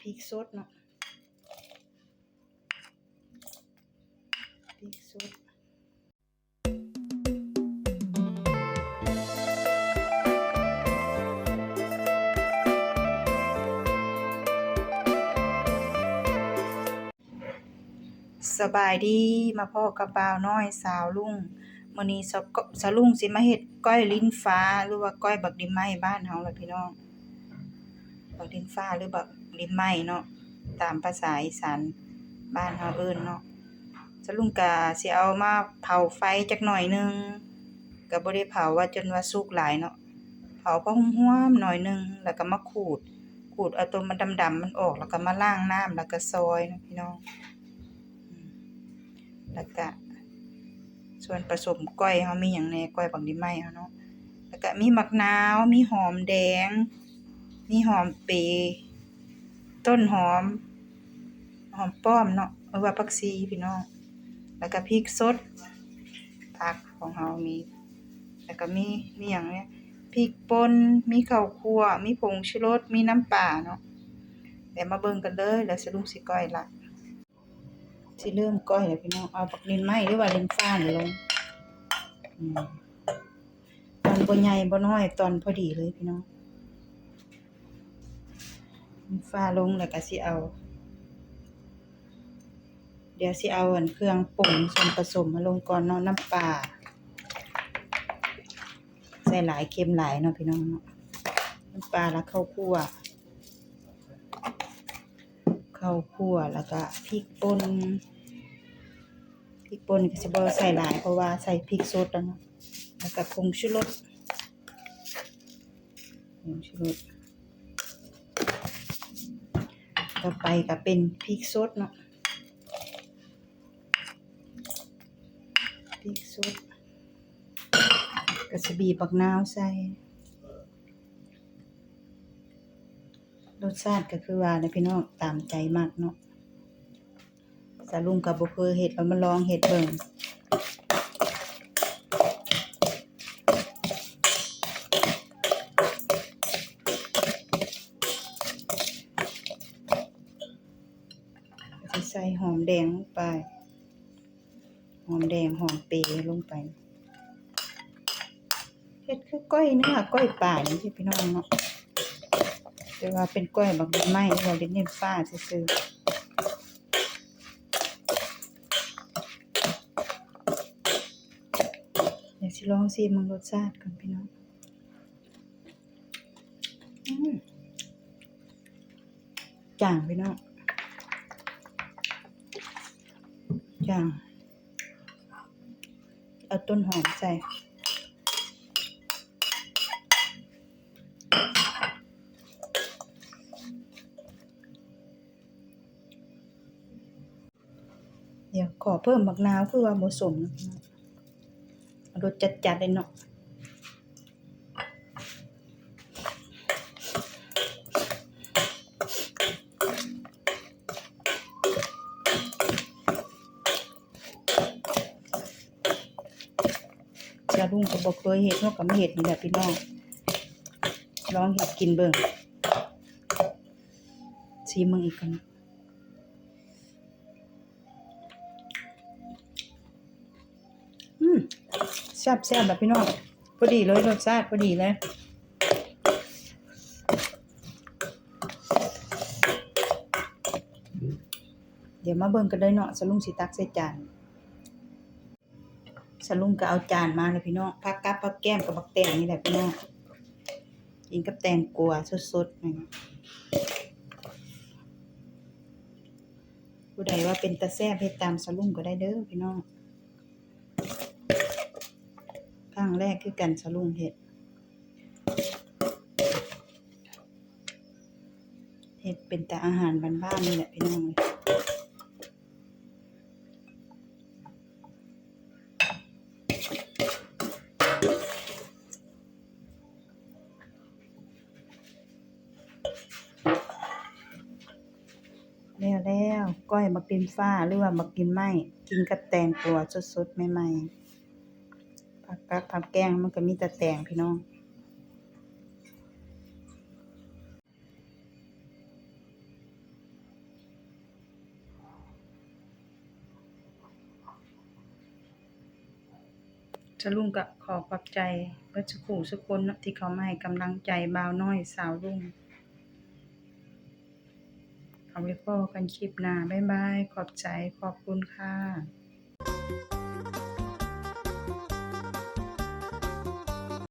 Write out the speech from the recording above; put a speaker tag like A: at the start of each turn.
A: พริกสดเนาะพริกสดสบายดีมาพ่อกับบ่าวน้อยสาวลุงมื้อนี้สาวกสาวลุงสิมาเฮ็ดก้อยลิ้นฟ้าหรือว่าก้อยบักดิไม้บ้านเฮาล่ะพี่น้อง บักดินฟ้าหรือบักดินไหม้เนาะตามภาษาอีสานบ้านเฮาเอิ้นเนาะสลุงก็สิเอามาเผาไฟจักหน่อยหนึงก็บ่ได้เผาว่าจนว่าสุกหลายเนาะเผาพอหอมๆหน่อยหนึงแล้วก็มาขูด ขูดเอาตัวมันดำๆมันออกแล้วก็มาล้างน้ำแล้วก็ซอยนะพี่น้องแล้วก็ส่วนผสมก้อยเฮามีหยังแน่ก้อยบักดิไม้เฮาเนาะแล้วก็มีมะนาว มีหอมแดง มีหอมเปรต้นหอม หอมป้อมเนาะหรือว่าผักชีพี่น้อง แล้วก็พริกสดผักของเฮามี แล้วก็มีมีหยังเนี่ยพริกป่นมีข้าวคั่ว มีผงชูรสมีน้ำปลาเนาะเดี๋ยวมาเบิ่งกันเลยแล้วสิลุงสิก้อยละสิเริ่มก้อยแล้วพี่น้องเอาบักดินไหม้หรือว่าดินฟ้านลงตอนบ่ใหญ่บ่น้อยตอนพอดีเลยพี่น้อง ฟ้าลงแล้วก็สิเอา เดี๋ยวสิเอาเครื่องปรุงส่วนผสมมาลงก่อนเนาะน้ำปลาใส่หลายเค็มหลายเนาะพี่น้องเนาะน้ำปลาแล้วข้าวคั่วข้าวคั่วแล้วก็พริกป่นพริกป่นก็สิบ่ใส่หลายเพราะว่าใส่พริกสดแล้วเนาะแล้วก็ผงชูรสผงชูรส ต่อไปก็เป็นพริกสดเนาะพริกสดก็สิบีบักนาวใส่รสชาติก็คือว่านะพี่น้องตามใจมากเนาะสาลุงกับบ่เคยเฮ็ดแล้วมาลองเฮ็ดเบิ่ง ใส่หอมแดงลงไป หอมแดงหอมเปรย์ลงไปเฮ็ดคือก้อยเนื้อก้อยป่านี่สิพี่น้องเนาะแต่ว่าเป็นกล้วยบักดินไม้หรือว่าดินเนฟ้าซื่อๆเดี๋ยวสิลองซิมึงรสชาติก่อนพี่น้องจางพี่น้อง่าง เอาต้นหอมใส่ เดี๋ยวขอเพิ่มบักนาวคือว่าผสมนะพี่น้องเอารสจัดๆเลยเนาะ ลุงก็บ่เคยเฮ็ดเฮาก็มาเฮ็ดนี่แหละพี่น้องลองเฮ็ดกินเบิ่งชิมมึงอีกกันอืมแซ่บแซ่บแบบพี่น้องพอดีเลยรสชาติพอดีเลยเดี๋ยวมาเบิ่งกันเลยเนาะสลุงสิตักใส่จาน สลุงก็เอาจานมาเลยพี่น้องผักกับผักแก้มกับบักแตงนี่แหละพี่น้องกินกับแตงกัวสดๆนี่นะผู้ใดว่าเป็นตาแซ่บเฮ็ดตามสลุงก็ได้เด้อพี่น้องครั้งแรกคือกันสลุงเห็ดเห็ดเป็นแต่อาหารบ้านๆนี่แหละพี่น้องเลย แล้วแล้วก้อยมากินฝ้าหรือว่ามากินไม้กินกระแตงตัวสดๆใหม่ๆผักกักผักแกงมันก็มีแต่แตงพี่น้องจะลุงก็ขอขอบใจเพื่อสุขูสุคนที่เขาไม่กำลังใจบ่าวน้อยสาวรุ่ง เอาไว้พอกันคลิปหน้าบ๊ายบาย ขอบใจขอบคุณค่ะ